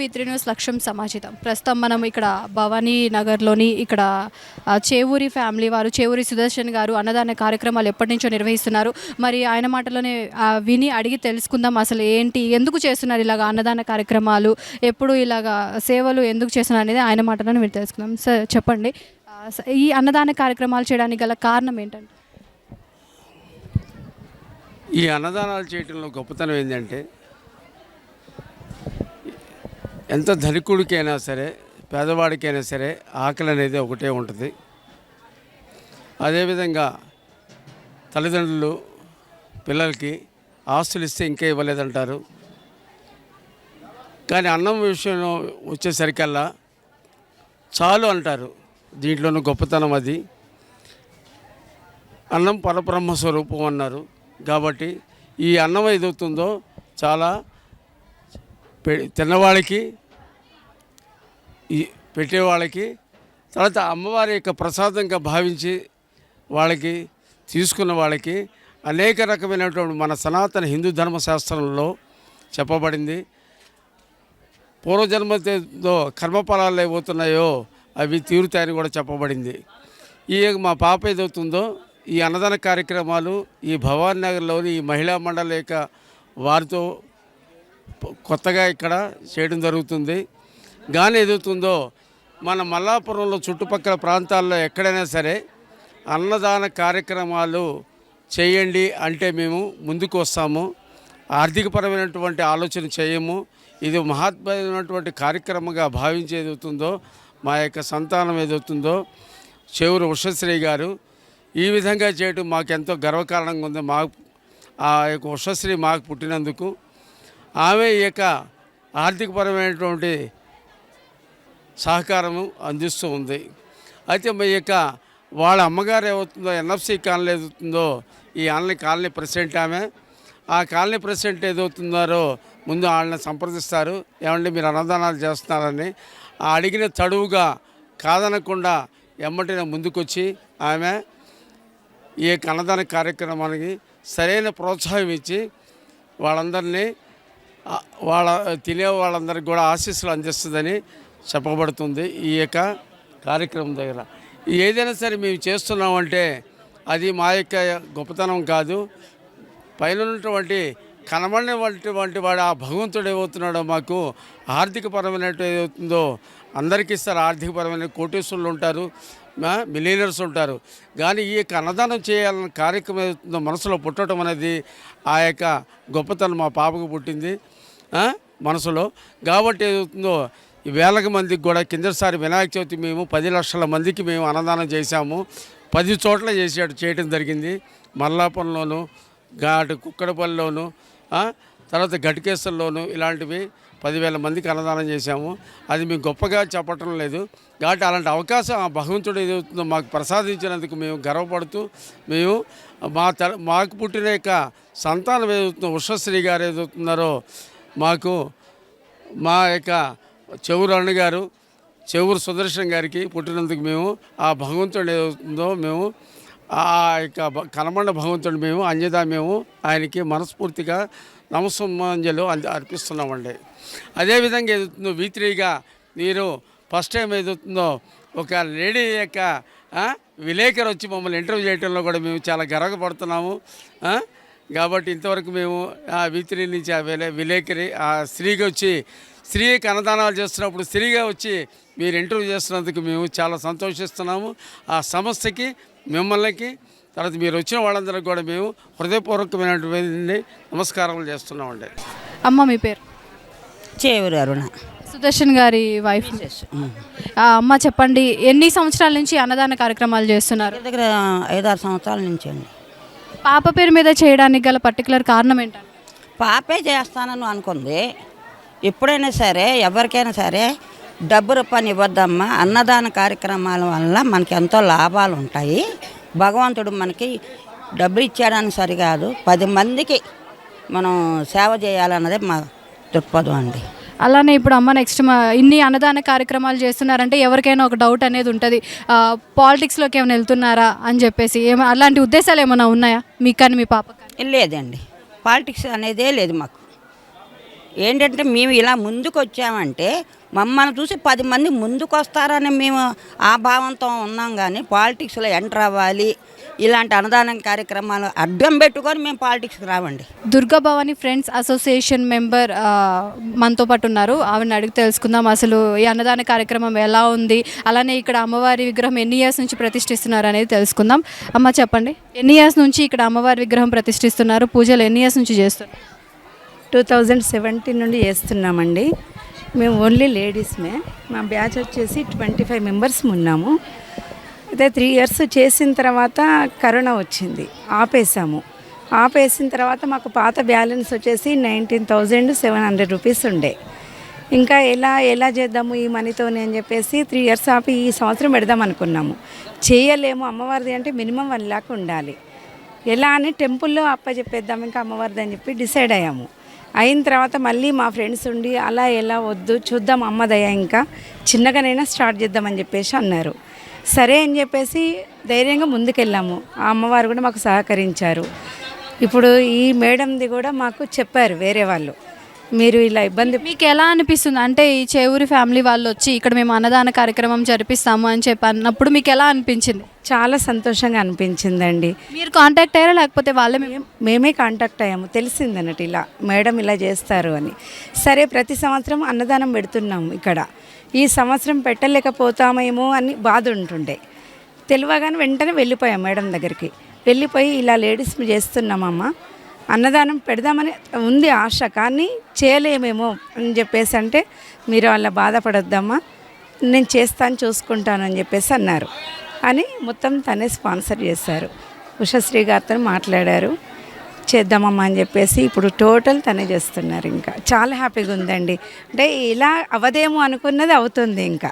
వీత్రి news లక్ష్యం సమాచితం ప్రస్తుతం మనం ఇక్కడ భవానీ నగర్లోని ఇక్కడ చేవూరి ఫ్యామిలీ వారు చేవూరి సుదర్శన్ గారు అన్నదాన కార్యక్రమాలు ఎప్పటి నుంచో నిర్వహిస్తున్నారు. మరి ఆయన మాటలోనే విని అడిగి తెలుసుకుందాం అసలు ఏంటి ఎందుకు చేస్తున్నారు ఇలాగ అన్నదాన కార్యక్రమాలు ఎప్పుడు ఇలాగా సేవలు ఎందుకు చేస్తున్నారు అనేది ఆయన మాటలోనే మీరు తెలుసుకుందాం. సార్ చెప్పండి. ఈ అన్నదాన కార్యక్రమాలు చేయడానికి గల కారణం ఏంటంటే? ఈ అన్నదానాలు చేయడంలో గొప్పతనం ఏంటంటే ఎంత ధనికుడికైనా సరే పేదవాడికైనా సరే ఆకలి అనేది ఒకటే ఉంటుంది. అదేవిధంగా తల్లిదండ్రులు పిల్లలకి ఆస్తులు ఇస్తే ఇంకా ఇవ్వలేదంటారు. కానీ అన్నం విషయంలో వచ్చేసరికల్లా చాలు అంటారు. దీంట్లోనూ గొప్పతనం అది. అన్నం పరబ్రహ్మ స్వరూపం అన్నారు. కాబట్టి ఈ అన్నం ఏదవుతుందో చాలా తిన్నవాళ్ళకి పెట్టేవాళ్ళకి తర్వాత అమ్మవారి యొక్క ప్రసాదంగా భావించి వాళ్ళకి తీసుకున్న వాళ్ళకి అనేక రకమైనటువంటి మన సనాతన హిందూ ధర్మశాస్త్రంలో చెప్పబడింది. పూర్వజన్మతో కర్మఫలాలు ఏవవుతున్నాయో అవి తీరుతాయని కూడా చెప్పబడింది. ఈ మా పాప ఏదవుతుందో ఈ అన్నదాన కార్యక్రమాలు ఈ భవానీ నగర్లోని ఈ మహిళా మండలి యొక్క వారితో కొత్తగా ఇక్కడ చేయడం జరుగుతుంది. గాని ఏదవుతుందో మన మల్లాపురంలో చుట్టుపక్కల ప్రాంతాల్లో ఎక్కడైనా సరే అన్నదాన కార్యక్రమాలు చేయండి అంటే మేము ముందుకు వస్తాము. ఆర్థికపరమైనటువంటి ఆలోచన చేయము. ఇది మహాత్మైనటువంటి కార్యక్రమంగా భావించి ఏదవుతుందో మా యొక్క సంతానం ఏదవుతుందో చెవురు ఉషశ్రీ గారు ఈ విధంగా చేయటం మాకెంతో గర్వకారణంగా ఉంది. మా ఆ యొక్క ఉషశ్రీ మాకు పుట్టినందుకు ఆమె ఈ యొక్క ఆర్థికపరమైనటువంటి సహకారము అందిస్తూ ఉంది. అయితే మీ యొక్క వాళ్ళ అమ్మగారు ఏమవుతుందో ఎన్ఎఫ్సి కాలనీ ఏదవుతుందో ఈ ఆన్లీ కాలనీ ప్రెసిడెంట్ ఆమె. ఆ కాలనీ ప్రెసిడెంట్ ఏదవుతున్నారో ముందు వాళ్ళని సంప్రదిస్తారు. ఏమంటే మీరు అన్నదానాలు చేస్తున్నారని. ఆ అడిగిన తడువుగా కాదనకుండా ఎమ్మటిన ముందుకొచ్చి ఆమె ఈ యొక్క అన్నదాన కార్యక్రమానికి సరైన ప్రోత్సాహం ఇచ్చి వాళ్ళందరినీ వాళ్ళ తినే వాళ్ళందరికీ కూడా ఆశీస్సులు అందిస్తుందని చెప్పబడుతుంది ఈ యొక్క కార్యక్రమం దగ్గర. ఏదైనా సరే మేము చేస్తున్నామంటే అది మా యొక్క గొప్పతనం కాదు. పైన ఉన్నటువంటి కనబడినటువంటి వాడు ఆ భగవంతుడు ఏమవుతున్నాడో మాకు ఆర్థికపరమైనట్టు ఏదవుతుందో అందరికీ ఇస్తారు. ఆర్థికపరమైన కోటేశ్వరులు ఉంటారు మిలీనర్స్ ఉంటారు. కానీ ఈ యొక్క అన్నదానం చేయాలన్న కార్యక్రమం ఏదవుతుందో మనసులో పుట్టడం అనేది ఆ యొక్క గొప్పతనం మా పాపకు పుట్టింది. మనసులో. కాబట్టి ఏదవుతుందో ఈ వేలకు మందికి కూడా కిందసారి వినాయక చవితి మేము పది లక్షల మందికి మేము అన్నదానం చేశాము. పది చోట్ల చేసేట చేయడం జరిగింది. మల్లాపురంలోను ఘాటు కుక్కడపల్లిలోను తర్వాత గటికేశ్వరంలోను ఇలాంటివి పదివేల మందికి అన్నదానం చేశాము. అది మేము గొప్పగా చెప్పటం లేదు. కాబట్టి అలాంటి అవకాశం ఆ భగవంతుడు ఏదవుతుందో మాకు ప్రసాదించినందుకు మేము గర్వపడుతూ మేము మా తల మాకు పుట్టిన యొక్క సంతానం ఏదవుతుందో ఉషశ్రీ గారు ఏదవుతున్నారో మాకు మా యొక్క చెవురు అన్నగారు చెవురు సుదర్శన్ గారికి పుట్టినందుకు మేము ఆ భగవంతుడు ఏదవుతుందో మేము ఆ యొక్క కనమండ భగవంతుడు మేము అంజదా మేము ఆయనకి మనస్ఫూర్తిగా నమస్సమాంజలు అంది అర్పిస్తున్నామండి. అదేవిధంగా ఏదవుతుందో వీత్రిగా మీరు ఫస్ట్ టైం ఏదవుతుందో ఒక లేడీ యొక్క విలేకరు వచ్చి మమ్మల్ని ఇంటర్వ్యూ చేయడంలో కూడా మేము చాలా గర్వపడుతున్నాము కాబట్టి ఇంతవరకు మేము ఆ వీతిరి నుంచి ఆ విలే విలేకరి ఆ స్త్రీగా వచ్చి స్త్రీకి అన్నదానాలు చేస్తున్నప్పుడు స్త్రీగా వచ్చి మీరు ఇంటర్వ్యూ చేస్తున్నందుకు మేము చాలా సంతోషిస్తున్నాము. ఆ సంస్థకి మిమ్మల్ని తర్వాత మీరు వచ్చిన వాళ్ళందరికీ కూడా మేము హృదయపూర్వకమైనటువంటి నమస్కారాలు చేస్తున్నామండి. అమ్మ మీ పేరు? చేవూరు అరుణ. సుదర్శన్ గారి వైఫ్. ఆ, అమ్మ చెప్పండి ఎన్ని సంవత్సరాల నుంచి అన్నదాన కార్యక్రమాలు చేస్తున్నారు? దగ్గర దగ్గర ఐదారు సంవత్సరాల నుంచి అండి పాప పేరు మీద చేయడానికి గల పర్టికులర్ కారణం ఏంటంటే? పాపే చేస్తానని అనుకుంది. ఎప్పుడైనా సరే ఎవరికైనా సరే డబ్బు రూపాయలు ఇవ్వద్దమ్మా అన్నదాన కార్యక్రమాల వల్ల మనకి ఎంతో లాభాలు ఉంటాయి. భగవంతుడు మనకి డబ్బు ఇచ్చాడని సరికాదు. పది మందికి మనం సేవ చేయాలన్నదే మా దృక్పథం అండి. అలానే ఇప్పుడు అమ్మ నెక్స్ట్ మా ఇన్ని అన్నదాన కార్యక్రమాలు చేస్తున్నారంటే ఎవరికైనా ఒక డౌట్ అనేది ఉంటుంది. పాలిటిక్స్లోకి ఏమైనా వెళ్తున్నారా అని చెప్పేసి ఏమైనా అలాంటి ఉద్దేశాలు ఏమైనా ఉన్నాయా? మీకు కానీ మీ పాప లేదండి. పాలిటిక్స్ అనేదే లేదు మాకు. ఏంటంటే మేము ఇలా ముందుకు వచ్చామంటే మమ్మల్ని చూసి పది మంది ముందుకు వస్తారని మేము ఆ భావంతో ఉన్నాం కానీ పాలిటిక్స్లో ఎంటర్ అవ్వాలి ఇలాంటి అన్నదానం కార్యక్రమాలు అడ్డం పెట్టుకొని మేము పాలిటిక్స్కి రావండి. దుర్గాభవాని ఫ్రెండ్స్ అసోసియేషన్ మెంబర్ మనతో పాటు ఉన్నారు. ఆవిడని అడిగి తెలుసుకుందాం అసలు ఈ అన్నదాన కార్యక్రమం ఎలా ఉంది అలానే ఇక్కడ అమ్మవారి విగ్రహం ఎన్ని ఇయర్స్ నుంచి ప్రతిష్ఠిస్తున్నారు అనేది తెలుసుకుందాం. అమ్మ చెప్పండి. ఎన్ని ఇయర్స్ నుంచి ఇక్కడ అమ్మవారి విగ్రహం ప్రతిష్ఠిస్తున్నారు పూజలు ఎన్ని ఇయర్స్ నుంచి చేస్తున్నారు? టూ థౌజండ్ సెవెంటీన్ నుండి చేస్తున్నామండి. మేము ఓన్లీ లేడీస్మే. మా బ్యాచ్ వచ్చేసి ట్వంటీ ఫైవ్ మెంబర్స్ ఉన్నాము. అయితే త్రీ ఇయర్స్ చేసిన తర్వాత కరోనా వచ్చింది. ఆపేసాము ఆపేసిన తర్వాత మాకు పాత బ్యాలెన్స్ వచ్చేసి nineteen thousand seven hundred rupees ఉండే. ఇంకా ఎలా ఎలా చేద్దాము ఈ మనీతోనే అని చెప్పేసి త్రీ ఇయర్స్ ఆపి ఈ సంవత్సరం పెడదాం అనుకున్నాము. చేయలేము. అమ్మవారిది అంటే మినిమం వన్ ల్యాక్ ఉండాలి. ఎలా అని టెంపుల్లో అప్పచెప్పేద్దాం ఇంకా అమ్మవారిది అని చెప్పి డిసైడ్ అయ్యాము. అయిన తర్వాత మళ్ళీ మా ఫ్రెండ్స్ ఉండి అలా ఎలా వద్దు చూద్దాం అమ్మదయ్య ఇంకా. చిన్నగానైనా స్టార్ట్ చేద్దామని చెప్పేసి అన్నారు. సరే అని చెప్పేసి ధైర్యంగా ముందుకెళ్ళాము. ఆ అమ్మవారు కూడా మాకు సహకరించారు. ఇప్పుడు ఈ మేడంది కూడా మాకు చెప్పారు వేరే వాళ్ళు. మీరు ఇలా ఇబ్బంది మీకు ఎలా అనిపిస్తుంది? అంటే ఈ చేవూరి ఫ్యామిలీ వాళ్ళు వచ్చి ఇక్కడ మేము అన్నదాన కార్యక్రమం జరిపిస్తాము అని చెప్పి అన్నప్పుడు మీకు ఎలా అనిపించింది? చాలా సంతోషంగా అనిపించిందండి. మీరు కాంటాక్ట్ అయ్యారా? లేకపోతే వాళ్ళే మేము మేమే కాంటాక్ట్ అయ్యాము. తెలిసింది అన్నట్టు ఇలా మేడం ఇలా చేస్తారు అని. సరే ప్రతి సంవత్సరం అన్నదానం పెడుతున్నాము ఇక్కడ. ఈ సంవత్సరం పెట్టలేకపోతామేమో అని బాధ ఉంటుండే. తెలియగానే వెంటనే వెళ్ళిపోయాం మేడం దగ్గరికి. వెళ్ళిపోయి ఇలా లేడీస్ చేస్తున్నామమ్మా. అన్నదానం పెడదామని ఉంది ఆశ కానీ చేయలేమేమో అని చెప్పేసి అంటే మీరు అలా బాధపడొద్దమ్మా నేను చేస్తాను చూసుకుంటాను అని చెప్పేసి అన్నారు. అని మొత్తం తనే స్పాన్సర్ చేశారు. ఉషశ్రీ గారితో మాట్లాడారు. చేద్దామమ్మా అని చెప్పేసి ఇప్పుడు టోటల్ తనే చేస్తున్నారు ఇంకా. చాలా హ్యాపీగా ఉందండి. అంటే ఇలా అవదేమో అనుకున్నది అవుతుంది ఇంకా.